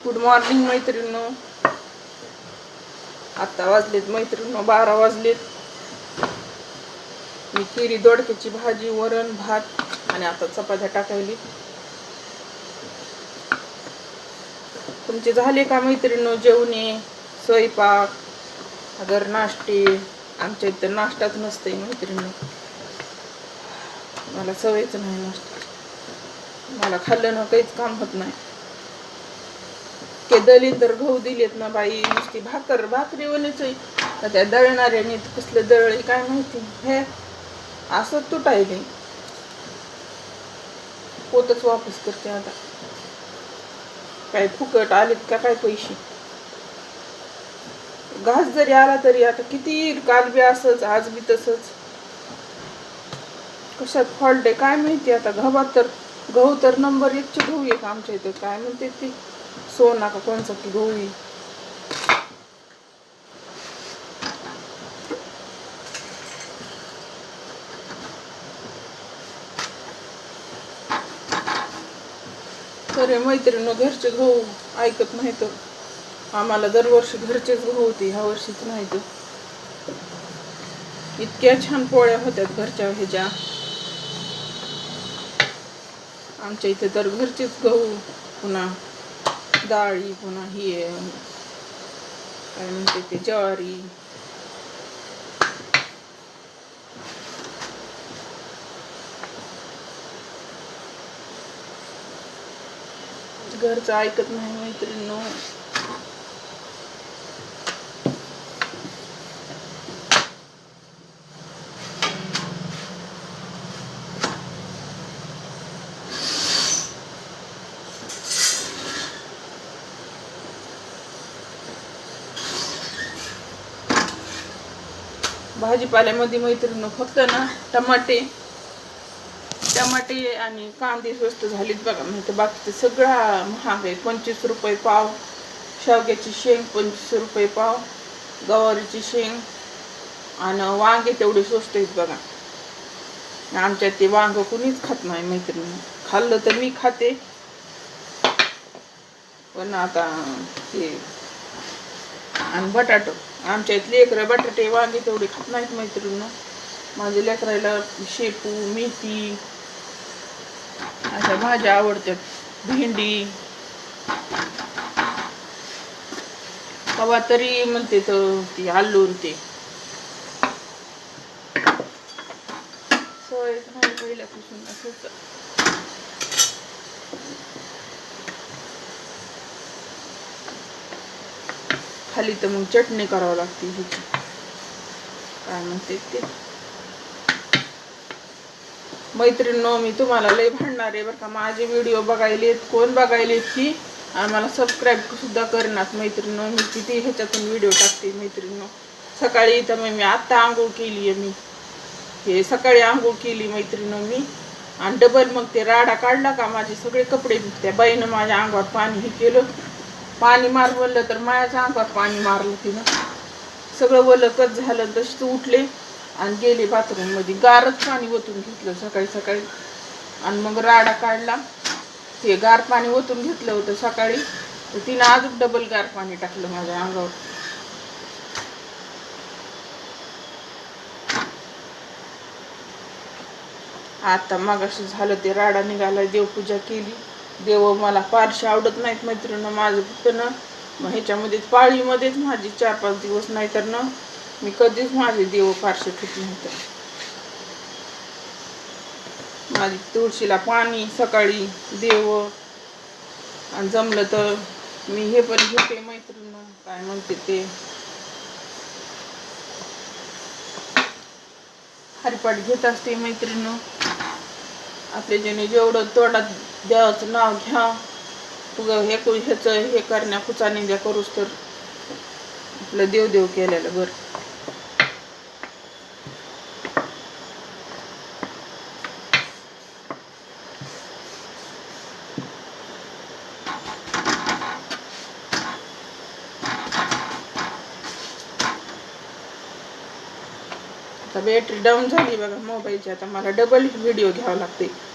Good morning मैत्रिणींनो. आत्ता वाजलेत मैत्रिणी बारा वाजलेत. मी केली दोडक्याची भाजी वरण भात आणि आता चपात्या टाकायली. तुमचे झाले का मैत्रिणींनो जेवणे स्वयंपाक अगर नाश्ते? आमच्या इथं नाश्ताच नसते मैत्रिणींनो. मला सवयच नाही नाश्ता मला खाल्लं ना काहीच काम होत नाही. इतके दलित तर गहू दिलेत ना बाई नुसती भाकर भाकरी वलीच आहे. त्या दळणाऱ्याने कसलं दळले काय माहिती? हे असं तुटायले. पोतच वापस करते आता. काय फुकट आलेत का काय पैसे? घास जरी आला तरी आता किती काल बी असच आज बी तसंच. कशात फॉल्ट आहे? काय माहिती आता? गव्हात तर गहू तर नंबर एकचे गहू एक आमच्या इथे. काय म्हणते ते? सोना का कोणचा की गहू आहे. खरे मैत्रिणी घरचे गहू ऐकत नाही तर आम्हाला दरवर्षी घरचेच गहू होते ह्या वर्षीच नाही तर इतक्या छान पोळ्या होत्यात घरच्या ह्याच्या. आमच्या इथे तर घरचेच गहू पुन्हा. डाळी पुन्हा ही आहे, काय म्हणते ते? ज्वारी. घरचं ऐकत नाही मैत्रिणी. भाजीपाल्यामध्ये मैत्रिणी फक्त ना टमाटे टमाटे आणि कांदे स्वस्त झालीत बघा. म्हणजे बाकीचं सगळा महाग आहे. पंचवीस रुपये पाव शेवग्याची शेंग पंचवीस रुपये पाव गवारीची शेंग आणि वांगे तेवढे स्वस्त आहेत बघा. आमच्या ते वांग कुणीच खात नाही मैत्रिणी. खाल्लं तर मी खाते. पण आता ते आणि बटाटो. आमच्या इथले लेकरं बटाटे वांगे तेवढे खात नाहीत मैत्रिणी माझ्या लेकराला शेपू मेथी अशा भाज्या आवडतात भेंडी. कवा तरी म्हणते तर ती आलून ते. सवयच नाही पहिल्यापासून असंच. खाली तर मग चटणी करावं लागते हिची काय म्हणते ते? मैत्रिणीनो मी तुम्हाला लय भांडणार आहे बरं का. माझे व्हिडिओ बघायलेत कोण बघायलेत की आम्हाला सबस्क्राईब सुद्धा करणार मैत्रिणीनो. मी किती ह्याच्यातून व्हिडिओ टाकते मैत्रिणीनो. सकाळी इथं मग मी आत्ता आंघोळ केली आहे मी. हे सकाळी आंघोळ केली मैत्रिणीनो मी. आणि डबल मग ते राडा काढला का? माझे सगळे कपडे त्या बाईनं माझ्या अंगावर पाणी हे केलं. पाणी मार बोललं तर माझ्या अंगात पाणी मारलं तिनं. सगळं वलकच झालं तशीच उठले आणि गेले बाथरूममध्ये गारच पाणी ओतून घेतलं सकाळी सकाळी. आणि मग राडा काढला. ते गार पाणी ओतून घेतलं होतं सकाळी. तर तिनं अजून डबल गार पाणी टाकलं माझ्या अंगावर. आता मागाशी झालं ते राडा निघाला देवपूजा केली. देव मला फारसे आवडत नाहीत मैत्रिणी माझं फक्त ना मग ह्याच्यामध्येच पाळीमध्येच माझी चार पाच दिवस नाही तर ना मी कधीच माझे देव फारसे ठेवत नाही तर माझी तुळशीला पाणी सकाळी देव आणि जमलं तर मी हे पण घेते मैत्रीण काय म्हणते ते. हरिपाठ घेत असते मैत्रीण. आपल्या जेणे जेवढं तोंडात देवाचं नाव घ्या. तुग हे कु- ह्याचं हे करण्या कुचा द्या करूस तर आपलं देव देव केलेलं बरं. आता बॅटरी डाऊन झाली बघा मोबाईलची आता मला डबल व्हिडिओ घ्यावा लागते.